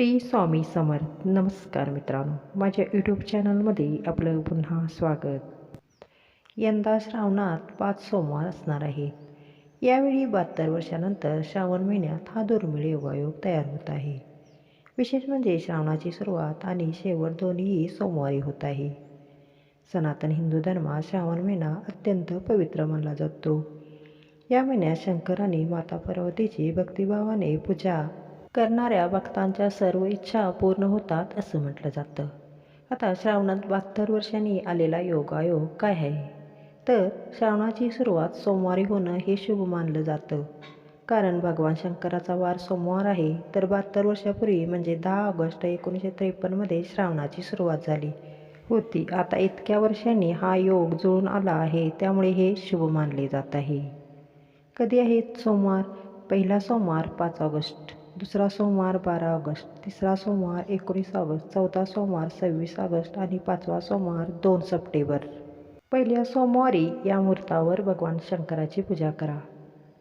श्री स्वामी समर्थ. नमस्कार मित्रांनो. माझ्या यूट्यूब चॅनलमध्ये आपलं पुन्हा स्वागत. यंदा श्रावणात पाच सोमवार असणार आहेत यावेळी बहात्तर वर्षानंतर श्रावण महिन्यात हा दुर्मिळ योगायोग तयार होत आहे. विशेष म्हणजे श्रावणाची सुरुवात आणि शेवट दोन्हीही सोमवारी होत आहे. सनातन हिंदू धर्मात श्रावण महिना अत्यंत पवित्र मानला जातो. या महिन्यात शंकर आणि माता पार्वतीची भक्तिभावाने पूजा करणाऱ्या भक्तांच्या सर्व इच्छा पूर्ण होतात असं म्हटलं जातं. आता श्रावणात बहात्तर वर्षांनी आलेला योगायोग काय आहे? तर श्रावणाची सुरुवात सोमवारी होणं हे शुभ मानलं जातं. कारण भगवान शंकराचा वार सोमवार आहे तर बहात्तर वर्षापूर्वी म्हणजे दहा ऑगस्ट एकोणीसशे त्रेपन्नमध्ये श्रावणाची सुरुवात झाली होती. आता इतक्या वर्षांनी हा योग जुळून आला आहे त्यामुळे हे शुभ मानले जात आहे. कधी आहेत सोमवार? पहिला सोमवार पाच ऑगस्ट. दुसरा सोमवार बारा ऑगस्ट तिसरा सोमवार एकोणीस ऑगस्ट चौथा सोमवार सव्वीस ऑगस्ट आणि पाचवा सोमवार दोन सप्टेंबर. पहिल्या सोमवारी या मुहूर्तावर भगवान शंकराची पूजा करा.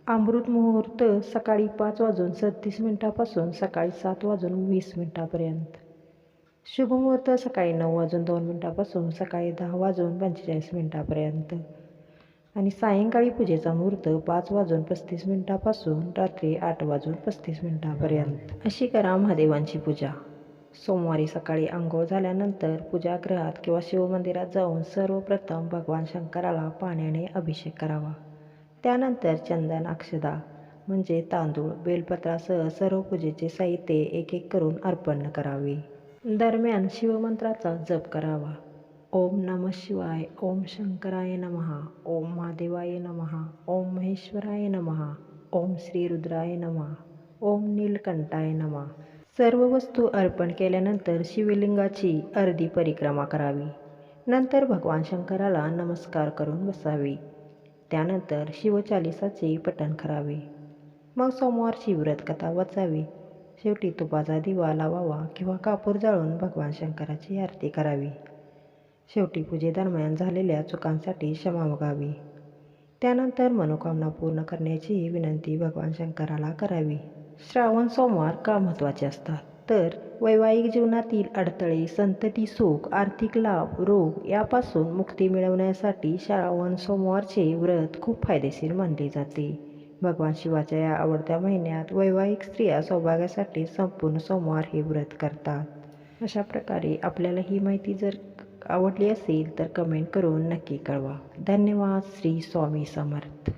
अमृत मुहूर्त सकाळी पाच वाजून सत्तीस मिनिटापासून सकाळी सात वाजून वीस मिनिटापर्यंत. शुभ मुहूर्त सकाळी नऊ वाजून दोन मिनिटापासून सकाळी दहा वाजून पंचेचाळीस मिनिटापर्यंत. आणि सायंकाळी पूजेचा मुहूर्त पाच वाजून पस्तीस मिनिटापासून रात्री आठ वाजून पस्तीस मिनिटापर्यंत. अशी करा महादेवांची पूजा. सोमवारी सकाळी आंघोळ झाल्यानंतर पूजागृहात किंवा शिवमंदिरात जाऊन सर्वप्रथम भगवान शंकराला पाण्याने अभिषेक करावा. त्यानंतर चंदन अक्षदा म्हणजे तांदूळ बेलपत्रासह सर्व पूजेचे साहित्य एक एक करून अर्पण करावे. दरम्यान शिवमंत्राचा जप करावा. ओम नम शिवाय ओम शंकराय नमः ओम महादेवाय नमः ओम महेश्वराय नमः ओम श्री रुद्राय नमः ओम नीलकंठाय नमः. सर्व वस्तू अर्पण केल्यानंतर शिवलिंगाची अर्धी परिक्रमा करावी. नंतर भगवान शंकराला नमस्कार करून बसावे. त्यानंतर शिवचालिसाचे पठण करावे. मग सोमवारची व्रतकथा वाचावी. शेवटी तुपाचा दिवा लावावा किंवा कापूर जाळून भगवान शंकराची आरती करावी. शेवटी पूजेदरम्यान झालेल्या चुकांसाठी क्षमा मागावी. त्यानंतर मनोकामना पूर्ण करण्याची विनंती भगवान शंकराला करावी. श्रावण सोमवार का महत्त्वाचे असतात? तर वैवाहिक जीवनातील अडथळे संतती सुख आर्थिक लाभ रोग यापासून मुक्ती मिळवण्यासाठी श्रावण सोमवारचे व्रत खूप फायदेशीर मानले जाते. भगवान शिवाच्या या आवडत्या महिन्यात वैवाहिक स्त्रिया सौभाग्यासाठी संपूर्ण सोमवार हे व्रत करतात. अशा प्रकारे आपल्याला ही माहिती जर आवडली असेल तर कमेंट करून नक्की कळवा. धन्यवाद श्री स्वामी समर्थ.